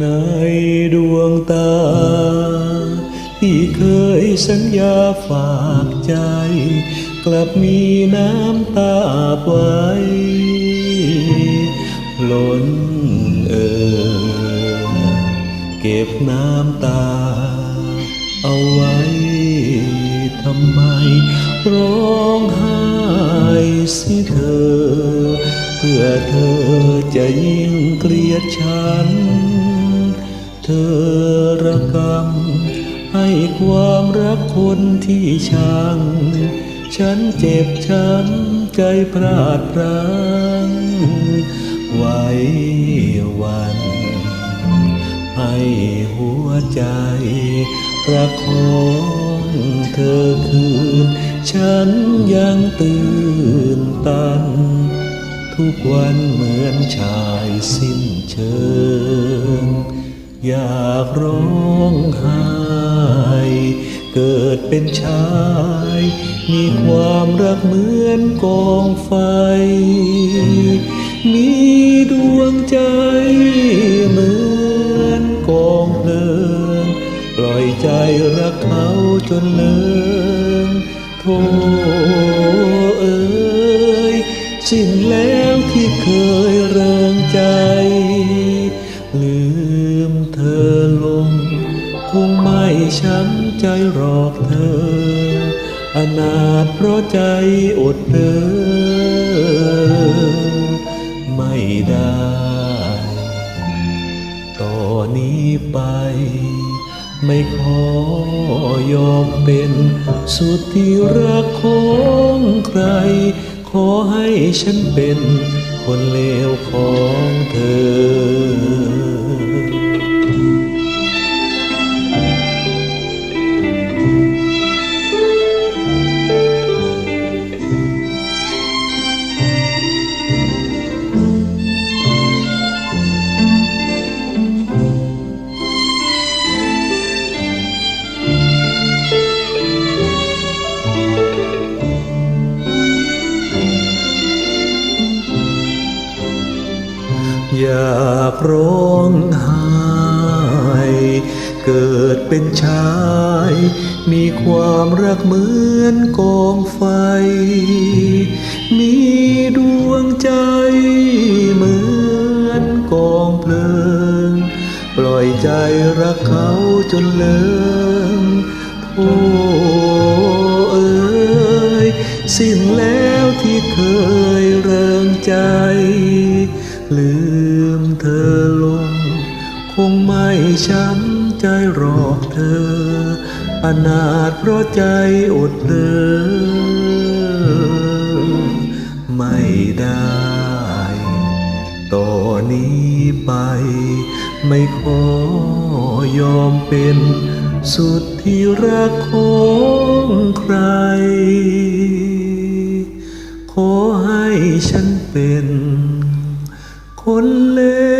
ในดวงตา ที่เคยสัญญาฝากใจ กลับมีน้ำตาไว้ล้นเออเก็บน้ำตา เอาไว้ทำไม ร้องไห้สิเธอ เพื่อเธอจะยิ่งเกลียดฉัน อระกำให้ความรักคนที่ชังฉันเจ็บช้ำใจพลาดพลั้งไว้วันให้หัวใจประคองเธอคืน ฉันยังตื่นตัน ทุกวันเหมือนชายสิ้นเชิง อยากร้องไห้เกิดเป็นชาย มีความรักเหมือนกองไฟ มีดวงใจเหมือนกองเพลิง ปล่อยใจรักเขาจนเลิงโทเอ้ยสิ้นแล้วที่เคย อลง คงไม่ช้ำใจหรอกเธอ อนาถเพราะใจอดเดินไม่ได้ ต่อนนี้ไป ไม่ขอยอมเป็นสุดที่รักของใคร ขอให้ฉันเป็นคนเลวของเธอ อยากร้องไห้เกิดเป็นชาย มีความรักเหมือนกองไฟ มีดวงใจเหมือนกองเพลิง ปล่อยใจรักเขาจนเลิงโอ้เอ้ยสิ้นแล้วที่เคยเริงใจ ลืมเธอลง คงไม่ช้ำใจหรอกเธอ อนาถเพราะใจอดเดินไม่ได้ ต่อนนี้ไป ไม่ขอยอมเป็นสุดที่รักของใคร ขอให้ฉันเป็น คนเลว